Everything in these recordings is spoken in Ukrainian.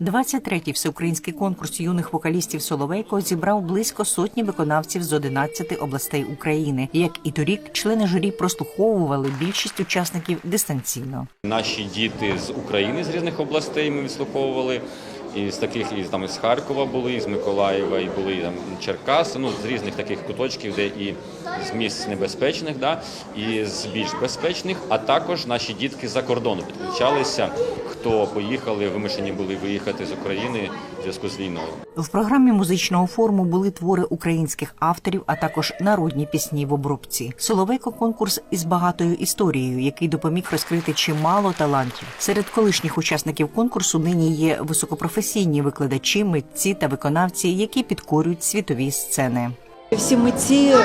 23-й всеукраїнський конкурс юних вокалістів Соловейко зібрав близько сотні виконавців з 11 областей України. Як і торік, члени журі прослуховували більшість учасників дистанційно. Наші діти з України з різних областей ми відслуховували. І з таких і там із Харкова були, і з Миколаєва, і були і, там Черкаси, ну з різних таких куточків, де і з місць небезпечних, да, і з більш безпечних, а також наші дітки за кордону підключалися, хто поїхали, вимушені були виїхати з України в зв'язку з війною. В програмі музичного форуму були твори українських авторів, а також народні пісні в обробці. Соловейко конкурс із багатою історією, який допоміг розкрити чимало талантів. Серед колишніх учасників конкурсу нині є високопрофесійні викладачі, митці та виконавці, які підкорюють світові сцени. Всі митці е,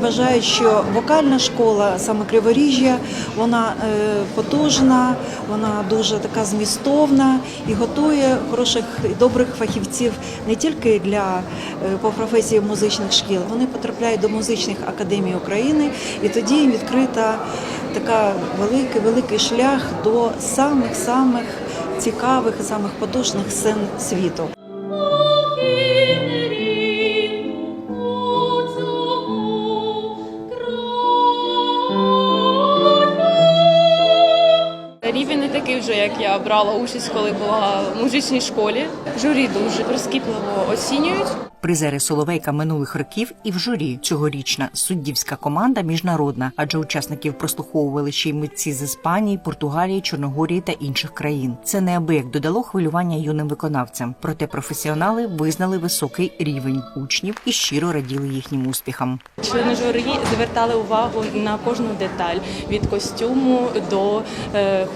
вважають, що вокальна школа, саме Криворіжжя, вона е, потужна, вона дуже така змістовна і готує хороших і добрих фахівців не тільки для е, по професії музичних шкіл, вони потрапляють до музичних академій України, і тоді їм відкрита така великий великий шлях до самих самих цікавих самих потужних сцен світу. Такий вже, як я брала участь, коли була в музичній школі. Журі дуже прискіпливо оцінюють. Призери Соловейка минулих років і в журі цьогорічна суддівська команда міжнародна, адже учасників прослуховували ще й митці з Іспанії, Португалії, Чорногорії та інших країн. Це неабияк додало хвилювання юним виконавцям. Проте професіонали визнали високий рівень учнів і щиро раділи їхнім успіхам. Члени журі звертали увагу на кожну деталь від костюму до е,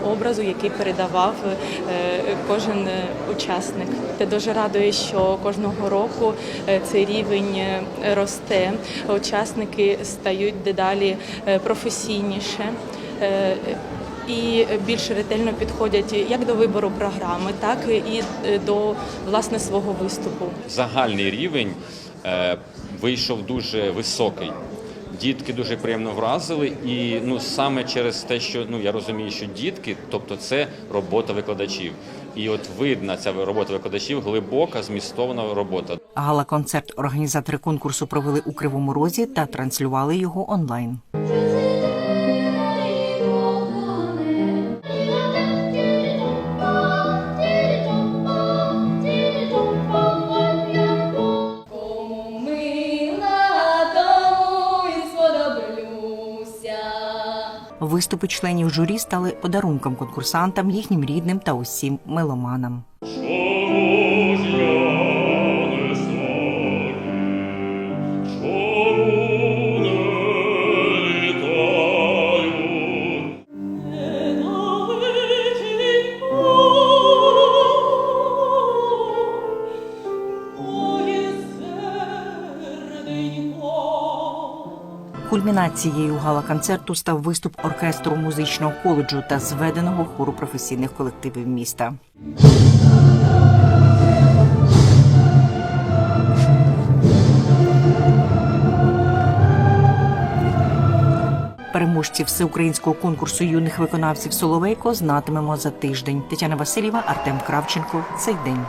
образу, який передавав е, кожен е, учасник. Це дуже радує, що кожного року е, цей рівень росте. Учасники стають дедалі професійніше. І більш ретельно підходять як до вибору програми, так і до власне свого виступу. Загальний рівень вийшов дуже високий. Дітки дуже приємно вразили, і ну саме через те, що ну я розумію, що дітки, тобто це робота викладачів, і от видна ця робота викладачів, глибока змістовна робота. Гала-концерт організатори конкурсу провели у Кривому Розі та транслювали його онлайн. Виступи членів журі стали подарунком конкурсантам, їхнім рідним та усім меломанам. Чому Кульмінацією гала-концерту став виступ оркестру музичного коледжу та зведеного хору професійних колективів міста. Переможців всеукраїнського конкурсу юних виконавців Соловейко знатимемо за тиждень. Тетяна Васильєва, Артем Кравченко. Цей день.